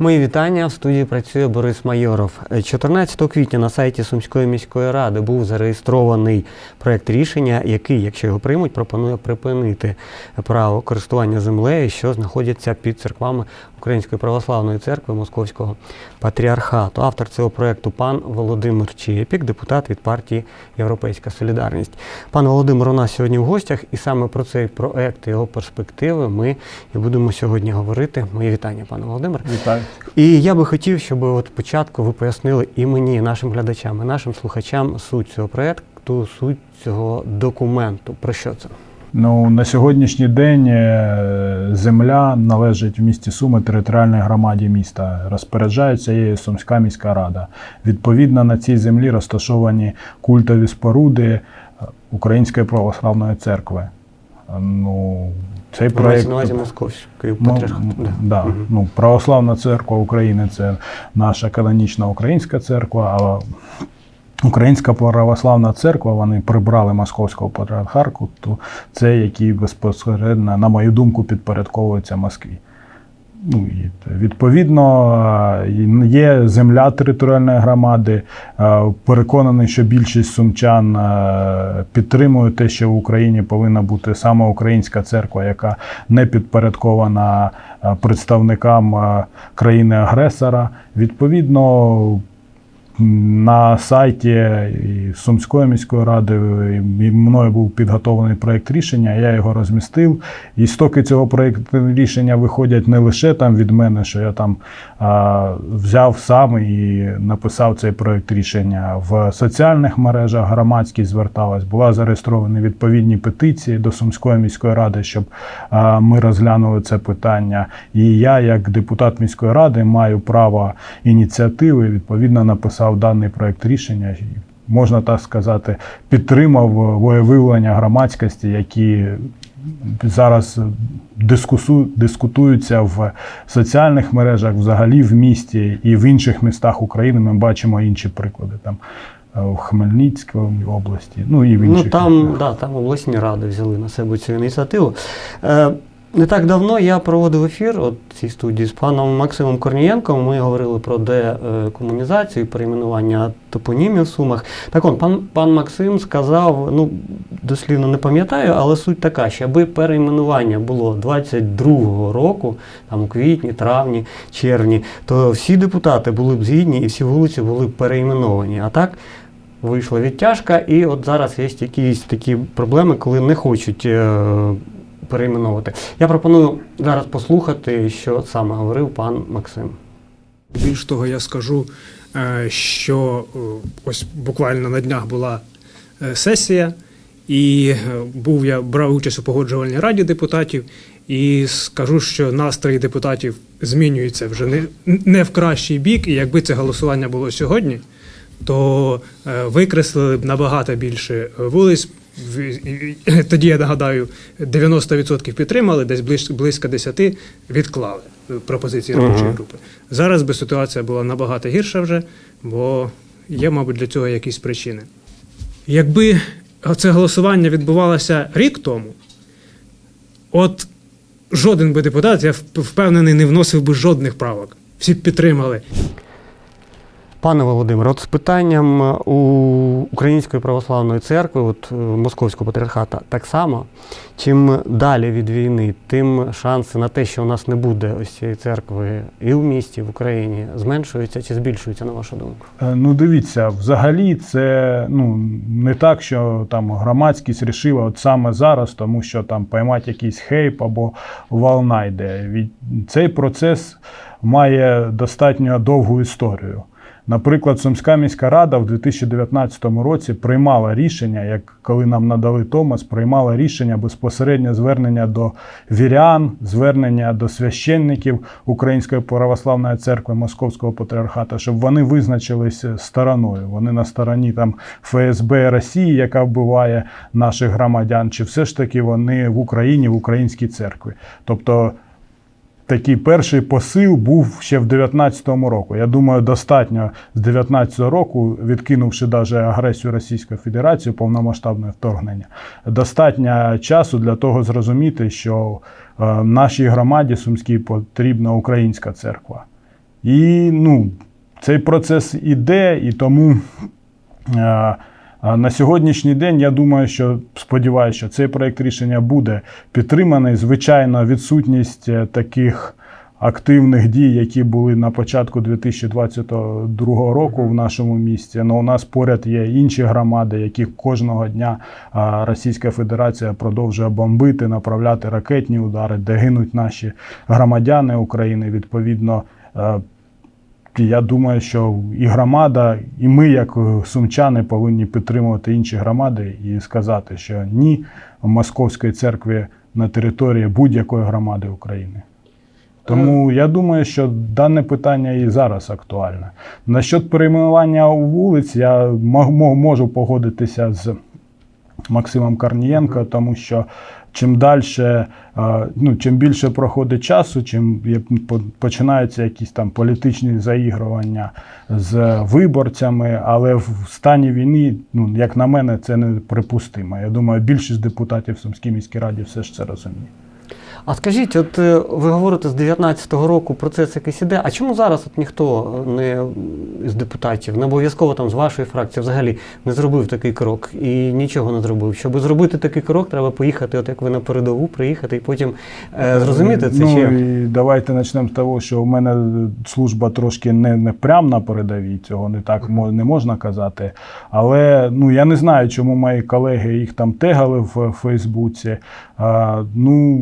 Мої вітання. В студії працює Борис Майоров. 14 квітня на сайті Сумської міської ради був зареєстрований проект рішення, який, якщо його приймуть, пропонує припинити право користування землею, що знаходяться під церквами Української православної церкви Московського патріархату. Автор цього проекту пан Володимир Чєпік, депутат від партії Європейська Солідарність. Пан Володимир у нас сьогодні в гостях, і саме про цей проект і його перспективи ми і будемо сьогодні говорити. Мої вітання, пане Володимир. Вітаю. І я би хотів, щоб от спочатку ви пояснили і мені, і нашим глядачам, і нашим слухачам суть цього проекту, суть цього документу. Про що це? Ну на сьогоднішній день е, земля належить в місті Суми територіальній громаді міста. Розпоряджається її Сумська міська рада. Відповідно на цій землі розташовані культові споруди е, Української православної церкви. Е, Ну, цей проект на увазі Московської Ну, патріархату. Да. да. Мгм. Ну, Православна церква України це наша канонічна українська церква, а Українська православна церква, вони прибрали московського патріархарку, то це який безпосередньо, на мою думку, підпорядковується Москві. Ну, відповідно е, є земля територіальної громади. Е, Переконаний, що більшість сумчан е, підтримує те, що в Україні повинна бути саме українська церква, яка не підпорядкована представникам країни-агресора. Відповідно, на сайті і Сумської міської ради і мною був підготовлений проєкт рішення, я його розмістив. Істоки цього проєкту рішення виходять не лише там від мене, що я там а, взяв сам і написав цей проєкт рішення. В соціальних мережах громадськість зверталась, була зареєстровані відповідні петиції до Сумської міської ради, щоб а, ми розглянули це питання. І я, як депутат міської ради, маю право ініціативи, відповідно написав даний проект рішення. Можна так сказати, підтримав волевиявлення громадськості, які зараз дискусу, дискутуються в соціальних мережах, взагалі в місті і в інших містах України. Ми бачимо інші приклади там е, в Хмельницькій області, ну і в інших Ну там, містах. да, там обласні ради взяли на себе цю ініціативу. Е, не так давно я проводив ефір от цій студії з паном Максимом Корнієнком. Ми говорили про декомунізацію, перейменування топонімів в Сумах. Так он, пан, пан Максим сказав, ну дослівно не пам'ятаю, але суть така, що аби перейменування було 22-го року, там у квітні, травні, червні, то всі депутати були б згідні і всі вулиці були б перейменовані. А так вийшла відтяжка, і от зараз є якісь такі проблеми, коли не хочуть е, перейменовувати. Я пропоную зараз послухати, що саме говорив пан Максим. Більш того, я скажу, е, що е, ось буквально на днях була е, сесія, і був я брав участь у погоджувальній раді депутатів, і скажу, що настрої депутатів змінюються вже не, не в кращий бік. І якби це голосування було сьогодні, то викреслили б набагато більше вулиць. Тоді я нагадаю, 90% підтримали, десь ближ- близько 10% відклали пропозиції робочої Мгм. групи. Зараз би ситуація була набагато гірша вже, бо є, мабуть, для цього якісь причини. Якби це голосування відбувалося рік тому, от жоден би депутат, я впевнений, не вносив би жодних правок. Всі б підтримали. Пане Володимире, от з питанням е, у Української православної церкви, от е, Московського патріархата, так само, чим далі від війни, тим шанси на те, що у нас не буде ось цієї церкви і в місті, в Україні, зменшуються чи збільшуються, на вашу думку? Е, Ну, дивіться, взагалі це ну, не так, що там громадськість рішила от саме зараз, тому що там поймати якийсь хейп або волна йде. Від- Цей процес має достатньо довгу історію. Наприклад, Сумська міська рада в 2019 році приймала рішення, як коли нам надали Томас, приймала рішення безпосередньо звернення до вірян, звернення до священників Української православної церкви Московського патріархата, щоб вони визначились стороною. Вони на стороні там ФСБ Росії, яка вбиває наших громадян, чи все ж таки вони в Україні, в українській церкві. Тобто такий перший посил був ще в 19-му року. Я думаю, достатньо з 19-го року, відкинувши навіть агресію Російської Федерації, повномасштабне вторгнення, достатньо часу для того зрозуміти, що е, нашій громаді сумській потрібна українська церква. І ну, цей процес іде, і тому е, на сьогоднішній день я думаю, що сподіваюся, що цей проект рішення буде підтриманий. Звичайно, відсутність е, таких активних дій, які були на початку 2022 року в нашому місті. Ну, у нас поряд є інші громади, які кожного дня Російська Федерація продовжує бомбити, направляти ракетні удари, де гинуть наші громадяни України. Відповідно. Е, Я думаю, що і громада, і ми, як е, сумчани, повинні підтримувати інші громади і сказати, що ні московської церкви на території будь-якої громади України. Тому я думаю, що дане питання і зараз актуальне. Насчет перейменування вулиць, я мо- мо- можу погодитися з Максимом Карнієнко, тому що чим далі, ну, чим більше проходить часу, чим починаються якісь там політичні заігрування з виборцями, але в стані війни, ну, як на мене, це неприпустимо. Я думаю, більшість депутатів в Сумській міській раді все ж це розуміє. А скажіть, от е, ви говорите з 19-го року процес якийсь іде, а чому зараз от ніхто не з депутатів, не обов'язково там з вашої фракції взагалі не зробив такий крок і нічого не зробив? Щоб зробити такий крок, треба поїхати, от як ви на передову, приїхати і потім е, зрозуміти це ну, чи і давайте почнемо з того, що у мене служба трошки не, не прям на передовій, цього не так не можна казати. Але ну, я не знаю, чому мої колеги їх там тегали в Фейсбуці. А, ну,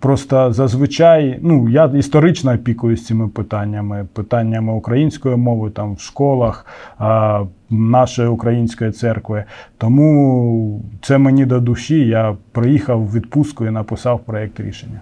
просто зазвичай, ну, я історично опікуюсь цими питаннями, питаннями української мови там в школах. А, Нашої української церкви, тому це мені до душі. Я приїхав в відпустку і написав проєкт рішення.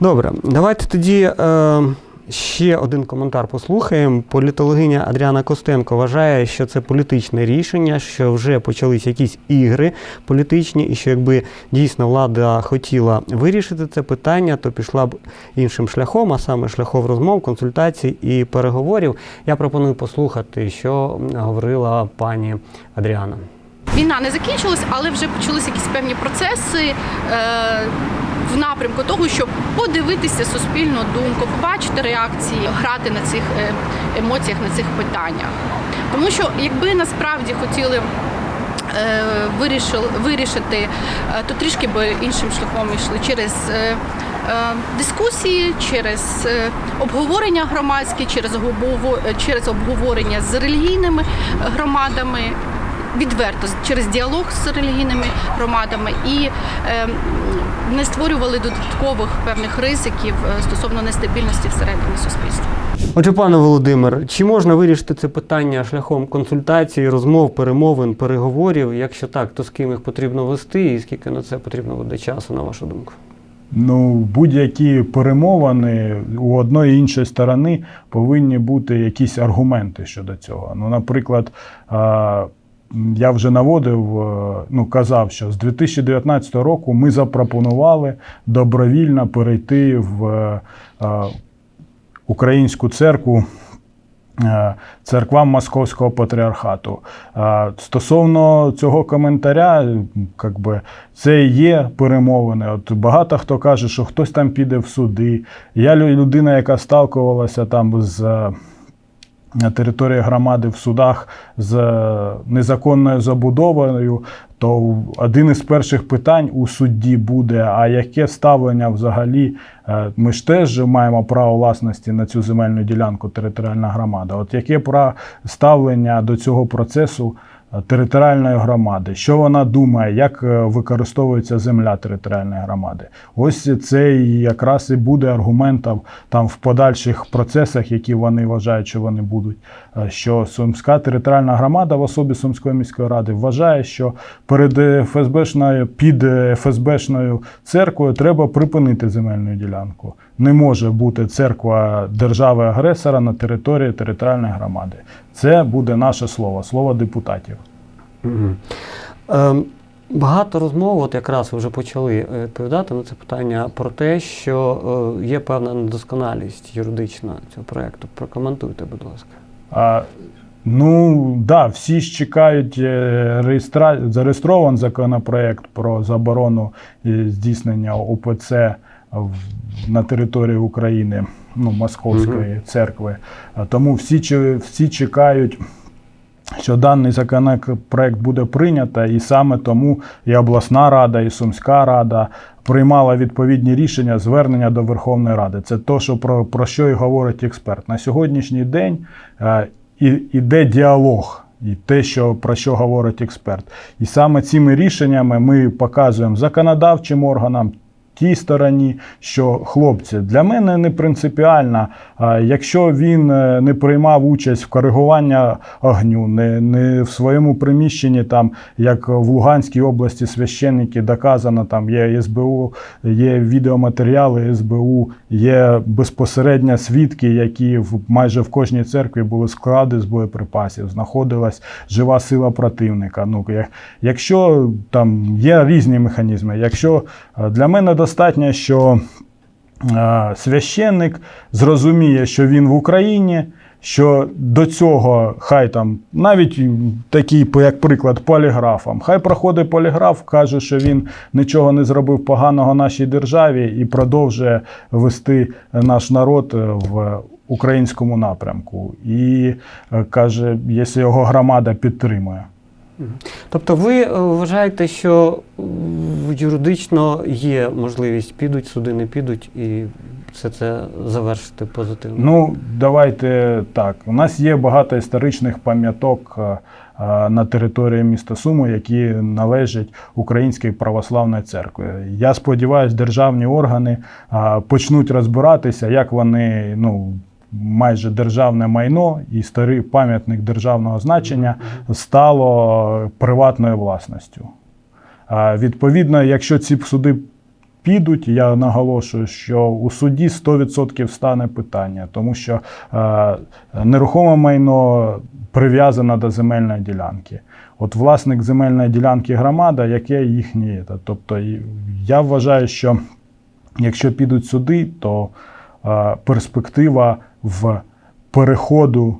Добре, давайте тоді е, ще один коментар послухаємо. Політологиня Адріана Костенко вважає, що це політичне рішення, що вже почались якісь ігри політичні, і що якби дійсно влада хотіла вирішити це питання, то пішла б іншим шляхом, а саме шляхом розмов, консультацій і переговорів. Я пропоную послухати, що говорила пані Адріана. Війна не закінчилась, але вже почалися якісь певні процеси е, в напрямку того, щоб подивитися суспільну думку, побачити реакції, грати на цих е, емоціях, на цих питаннях. Тому що якби насправді хотіли. е, Вирішили вирішити, е, то трішки би іншим шляхом йшли через дискусії, через обговорення громадські, через через обговорення з релігійними громадами, відверто через діалог з релігійними громадами і е, не створювали додаткових певних ризиків е, стосовно нестабільності всередині суспільства. Отже, пане Володимир, чи можна вирішити це питання шляхом консультацій, розмов, перемовин, переговорів? Якщо так, то з ким їх потрібно вести і скільки на це потрібно буде часу, на вашу думку? Ну, будь-які перемовини у одної і іншої сторони повинні бути якісь аргументи щодо цього. Ну, наприклад, я вже наводив, е, ну казав, що з 2019 року ми запропонували добровільно перейти в е, е, українську церкву. Церквам Московського патріархату. Стосовно цього коментаря, как би, це є перемовини. От багато хто каже, що хтось там піде в суди. Я людина, яка сталкувалася там з території громади в судах з е, незаконною забудовою, то один із перших питань у судді буде: а яке ставлення взагалі? е, Ми ж теж маємо право власності на цю земельну ділянку територіальна громада. От яке ставлення до цього процесу? Е, Територіальної громади, що вона думає, як е, використовується земля територіальної громади. Ось це якраз і буде аргументом там в подальших процесах, які вони вважають, що вони будуть. е, Що Сумська територіальна громада в особі Сумської міської ради вважає, що перед ФСБшною під ФСБшною церквою треба припинити земельну ділянку. Не може бути церква держави-агресора на території територіальної громади. Це буде наше слово, слово депутатів. Ем, Багато розмов, от якраз ви вже почали е, відповідати на це питання про те, що е, є певна недосконалість юридична цього проєкту. Прокоментуйте, будь ласка. А, ну, да, всі ж чекають е, реєстра... зареєстрований законопроект про заборону здійснення ОПЦ на території України. ну, Московської церкви. Тому всі, всі чекають. Що даний законопроект буде прийнято, і саме тому і обласна рада, і Сумська рада приймала відповідні рішення звернення до Верховної Ради. Це то, що про, про що і говорить експерт. На сьогоднішній день е, і, іде діалог. І те, що про що говорить експерт, і саме цими рішеннями ми показуємо законодавчим органам, тій стороні, що хлопці, для мене не принципіально, якщо він е, не приймав участь в коригуванні огню, не, не в своєму приміщенні, там, як в Луганській області священники доказано, там є СБУ, є відеоматеріали СБУ, є безпосередньо свідки, які в майже в кожній церкві були склади з боєприпасів, знаходилась жива сила противника. Ну, якщо там є різні механізми, якщо е, для мене достатньо, що е, священник зрозуміє, що він в Україні. Що до цього хай там навіть такий, як приклад, поліграфом, хай проходить поліграф, каже, що він нічого не зробив поганого нашій державі і продовжує вести наш народ е, в українському напрямку. І е, каже, якщо його громада підтримує. Тобто ви е, вважаєте, що юридично є можливість підуть, суди не підуть, і все це завершити позитивно? Ну, давайте так. У нас є багато історичних пам'яток е, е, на території міста Суми, які належать Українській православної церкві. Я сподіваюся, державні органи е, почнуть розбиратися, як вони ну. Майже державне майно і старий пам'ятник державного значення стало приватною власністю. Відповідно, якщо ці суди підуть, я наголошую, що у суді 100% стане питання, тому що нерухоме майно прив'язано до земельної ділянки. От власник земельної ділянки громада, яке їхнє. Тобто я вважаю, що якщо підуть суди, то перспектива в переходу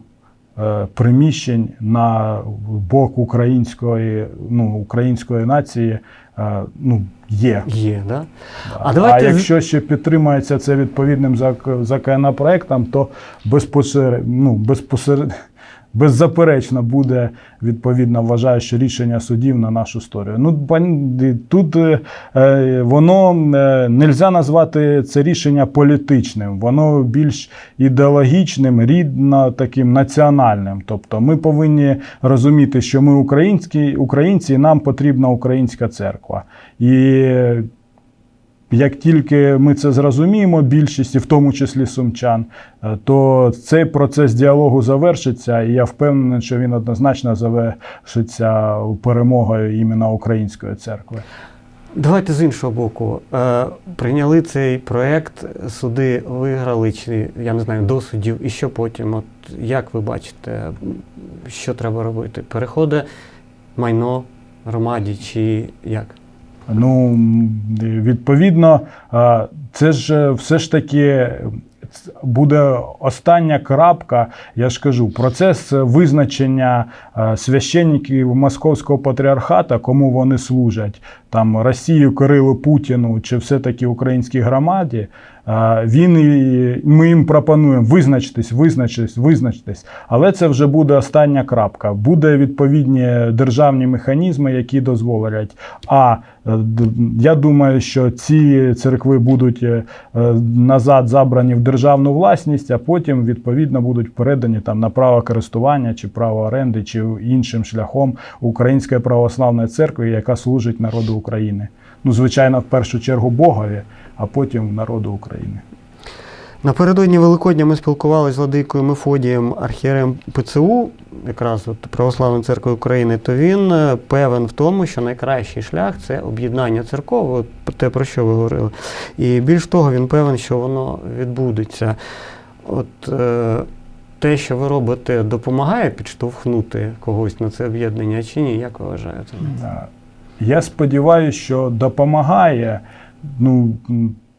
е, приміщень на бок української, ну, української нації е, ну, є. Є, да? А, А давайте а якщо ще підтримається це відповідним зак- законопроектом, то безпосередньо, ну, безпосеред... беззаперечно буде відповідно, вважаю, що рішення судів на нашу сторону. Ну, тут е, е, воно е, нельзя назвати це рішення політичним, воно більш ідеологічним, рідно таким національним. Тобто ми повинні розуміти, що ми українські, українці, і нам потрібна українська церква. І як тільки ми це зрозуміємо, більшість, і в тому числі сумчан, е, то цей процес діалогу завершиться, і я впевнений, що він однозначно завершиться перемогою іменно української церкви. Давайте з іншого боку. Е, прийняли цей проект, суди виграли, чи я не знаю, до судів, і що потім? От як ви бачите, що треба робити? Переходить майно громаді, чи як? Ну, відповідно, е, це ж все ж таки буде остання крапка. Я ж кажу, процес визначення е, священників Московського патріархата, кому вони служать, там Росію, Кирилу Путіну чи все-таки українській громаді. Він і ми їм пропонуємо визначитись, визначитись, визначитись. Але це вже буде остання крапка. Буде відповідні державні механізми, які дозволять. А е, я думаю, що ці церкви будуть е, назад забрані в державну власність, а потім відповідно будуть передані там на право користування чи право оренди, чи іншим шляхом Української православної церкви, яка служить народу України. Ну, звичайно, в першу чергу Богові, а потім народу України. Напередодні Великодня ми спілкувалися з Владикою Мефодієм, архієрем ПЦУ, якраз от Православної церкви України, то він е, певен в тому, що найкращий шлях це об'єднання церков, от те, про що ви говорили. І більш того, він певен, що воно відбудеться. От е, те, що ви робите, допомагає підштовхнути когось на це об'єднання чи ні? Як ви вважаєте? Я сподіваюся, що допомагає. Ну,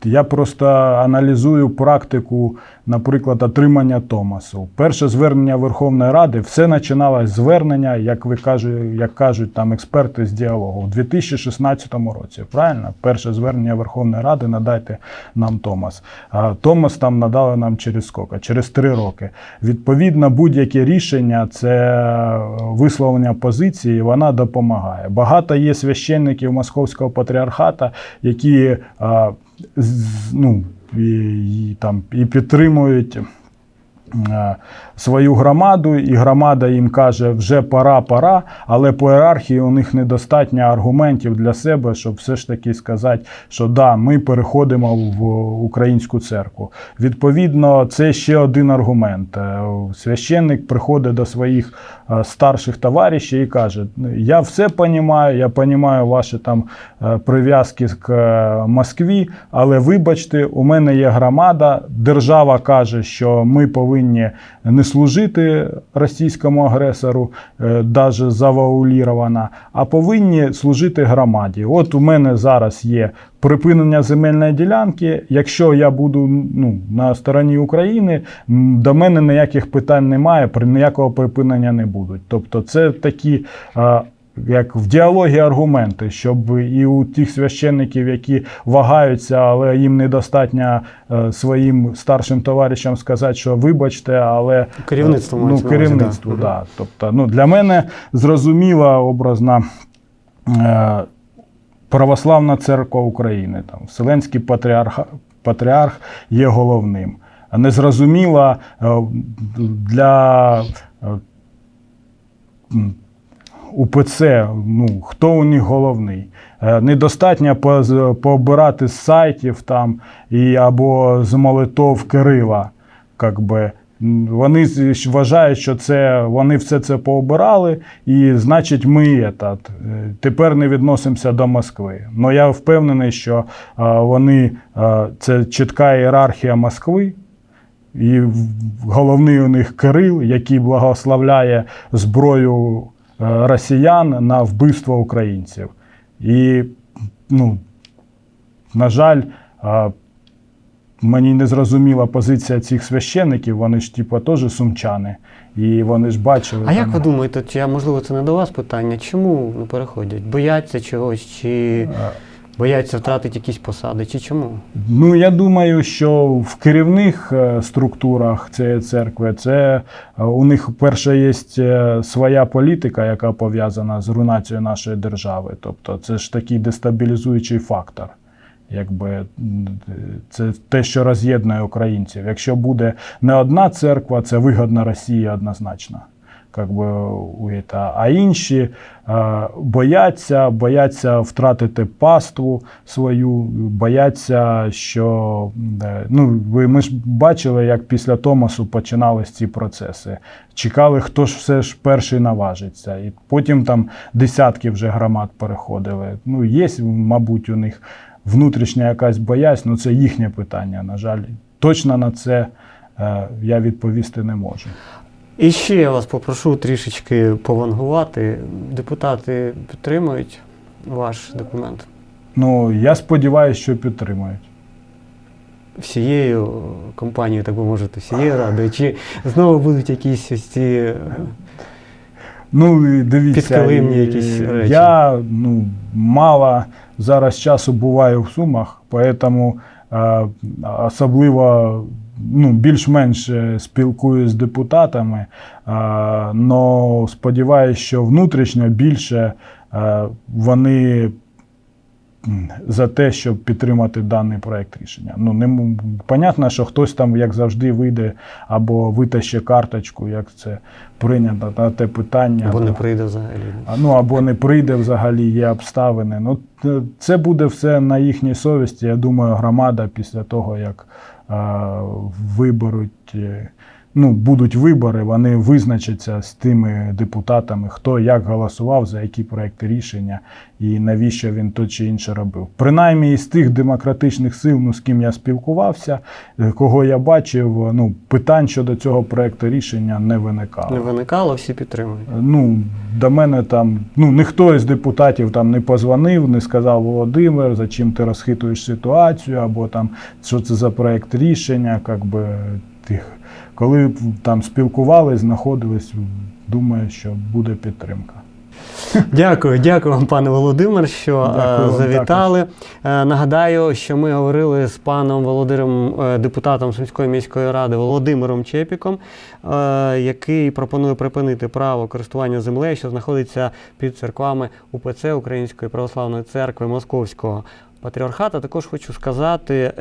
я просто аналізую практику, наприклад, отримання Томасу. Перше звернення Верховної Ради все починалось з звернення, як ви кажуть, як кажуть там експерти з діалогу у 2016 році. Правильно, перше звернення Верховної Ради надайте нам Томас. А Томас там надали нам через скільки? Через три роки. Відповідно, будь-яке рішення це висловлення позиції, вона допомагає. Багато є священників Московського патріархата, які ну, і, і, там, і підтримують е, свою громаду, і громада їм каже, вже пора, пора, але по ієрархії у них недостатньо аргументів для себе, щоб все ж таки сказати, що да, ми переходимо в українську церкву. Відповідно, це ще один аргумент. Е, Священник приходить до своїх старших товаришів і каже: Я все розумію, я розумію ваші там е, прив'язки к е, Москві, але вибачте, у мене є громада. Держава каже, що ми повинні не служити російському агресору, навіть завуалірована, а повинні служити громаді. От у мене зараз є припинення земельної ділянки. Якщо я буду ну, на стороні України, до мене ніяких питань немає, ніякого припинення не будуть. Тобто, це такі. е, як в діалогі аргументи, щоб і у тих священників, які вагаються, але їм недостатньо е, своїм старшим товаришам сказати, що вибачте, але Керівництво ну, керівництво, да. да. Тобто, ну, для мене зрозуміла образна е, православна церква України. Там, Вселенський патріарх, патріарх є головним. Незрозуміла е, для е, УПЦ, ну, хто у них головний. Е, Недостатньо пообирати з сайтів там, і, або з молитов Кирила. Как би. Вони вважають, що це, вони все це пообирали, і значить, ми этот, е, тепер не відносимося до Москви. Ну я впевнений, що е, вони е, це чітка ієрархія Москви, і головний у них Кирил, який благословляє зброю е, росіян на вбивство українців. І, ну, на жаль, е, мені не зрозуміла позиція цих священників, вони ж типу теж сумчани. І вони ж бачили. А як ви думаєте, чи я, можливо, це не до вас питання? Чому не переходять? Бояться чогось, чи е, бояться втратити якісь посади, чи чому? Ну, я думаю, що в керівних е, структурах цієї церкви це е, у них перше є е, своя політика, яка пов'язана з руйнацією нашої держави. Тобто, це ж такий дестабілізуючий фактор. Якби це те, що роз'єднує українців. Якщо буде не одна церква, це вигодно Росії однозначно. Би. А інші бояться, бояться втратити паству свою, бояться, що ну, ми ж бачили, як після Томасу починались ці процеси. Чекали, хто ж все ж перший наважиться. І потім там десятки вже громад переходили. Ну, є, мабуть, у них внутрішня якась боязнь, ну це їхнє питання. На жаль, точно на це е, я відповісти не можу. І ще я вас попрошу трішечки повангувати. Депутати підтримують ваш документ Ну, я сподіваюся, що підтримують. всією компанією, так би мовити, всією радою. Чи знову будуть якісь ось ці. Ну, і дивіться, Підкилимні і- якісь речі. я ну, мало зараз часу буваю в Сумах, поэтому е, особливо ну, більш-менш е, спілкуюсь з депутатами, але сподіваюся, що внутрішньо більше е, вони за те, щоб підтримати даний проект рішення. Ну, не, понятно, що хтось там, як завжди, вийде або витаще карточку, як це прийнято на те питання. Або не прийде взагалі. Ну або не прийде взагалі, є обставини. Ну, це буде все на їхній совісті. Я думаю, громада після того, як виберуть е, ну, будуть вибори, вони визначаться з тими депутатами, хто як голосував, за які проекти рішення і навіщо він то чи інше робив. Принаймні із тих демократичних сил, ну, з ким я спілкувався, е, кого я бачив, ну, питань щодо цього проекту рішення не виникало. Не виникало, всі підтримують. Ну, до мене там, ну, ніхто із депутатів там не позвонив, не сказав Володимир, за чим ти розхитуєш ситуацію, або там, що це за проект рішення, як би, тих. Коли там спілкувались, знаходились, думаю, що буде підтримка. Дякую, дякую вам, пане Володимир, що е, Дякую завітали. Е, Нагадаю, що ми говорили з паном Володимиром, е, депутатом Сумської міської ради Володимиром Чепіком, який пропонує припинити право користування землею, що знаходиться під церквами УПЦ Української православної церкви Московського патріархата. Також хочу сказати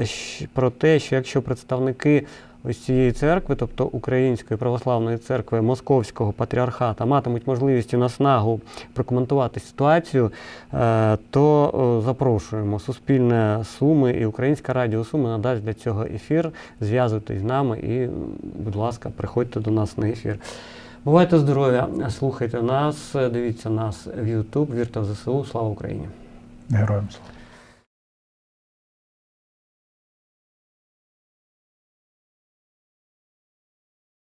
про те, що якщо представники ось цієї церкви, тобто Української православної церкви Московського патріархата, матимуть можливість і наснагу прокоментувати ситуацію, е, то запрошуємо Суспільне Суми і Українська Радіо Суми надасть для цього ефір. Зв'язуйтесь з нами і, будь ласка, приходьте до нас на ефір. Бувайте здорові, слухайте нас, дивіться нас в YouTube, вірте в ЗСУ. Слава Україні! Героям слава.